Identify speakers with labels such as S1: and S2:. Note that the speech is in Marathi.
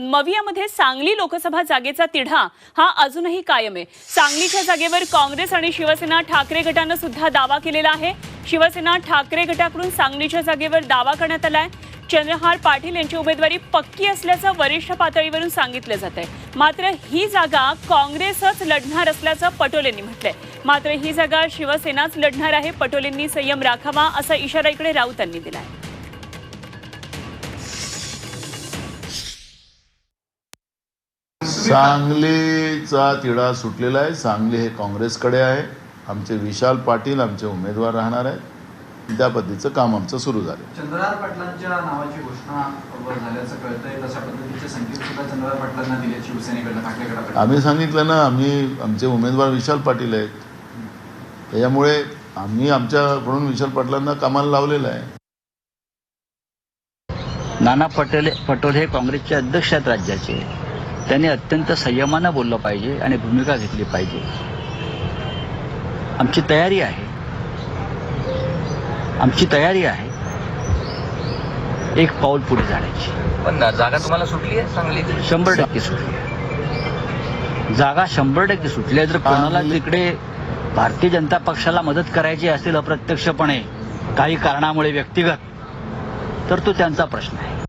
S1: मवियामध्ये सांगली लोकसभा जागेचा तिढा हा अजूनही कायम आहे. सांगलीच्या जागेवर काँग्रेस आणि शिवसेना ठाकरे गटानं सुद्धा दावा केलेला आहे. शिवसेना ठाकरे गटाकडून सांगलीच्या जागेवर दावा करण्यात आलाय चंद्रहार पाटील यांची उमेदवारी पक्की असल्याचं वरिष्ठ पातळीवरून सांगितलं जात आहे मात्र ही जागा काँग्रेसच लढणार असल्याचं पटोलेंनी म्हटलंय. मात्र ही जागा शिवसेनाच लढणार आहे पटोलेंनी संयम राखावा असा इशारा इकडे राऊतांनी आहे
S2: सांगलीचा तिढा सुटलेला आहे. सांगली हे काँग्रेसकडे आहे. आमचे विशाल पाटील आमचे उमेदवार राहणार आहेत. त्या पद्धतीचं काम आमचं सुरू झालं.
S3: चंद्रहार पाटलांच्या नावाची घोषणा
S2: आम्ही सांगितलं ना आम्ही आमचे उमेदवार विशाल पाटील आहेत. त्याच्यामुळे आम्ही आमच्याकडून विशाल पाटलांना कामाला लावलेलं आहे.
S4: नाना पटेल पटोले हे काँग्रेसचे अध्यक्ष आहेत राज्याचे. त्यांनी अत्यंत संयमानं बोललं पाहिजे आणि भूमिका घेतली पाहिजे. आमची तयारी आहे. आमची तयारी आहे. एक पाऊल पुढे जाण्याची.
S5: पण जागा तुम्हाला सुटली आहे? सांगलीची
S4: शंभर टक्के सुटली आहे. जागा शंभर टक्के सुटली आहे. जर कोणाला तिकडे भारतीय जनता पक्षाला मदत करायची असेल अप्रत्यक्षपणे काही कारणामुळे व्यक्तिगत तर तो त्यांचा प्रश्न आहे.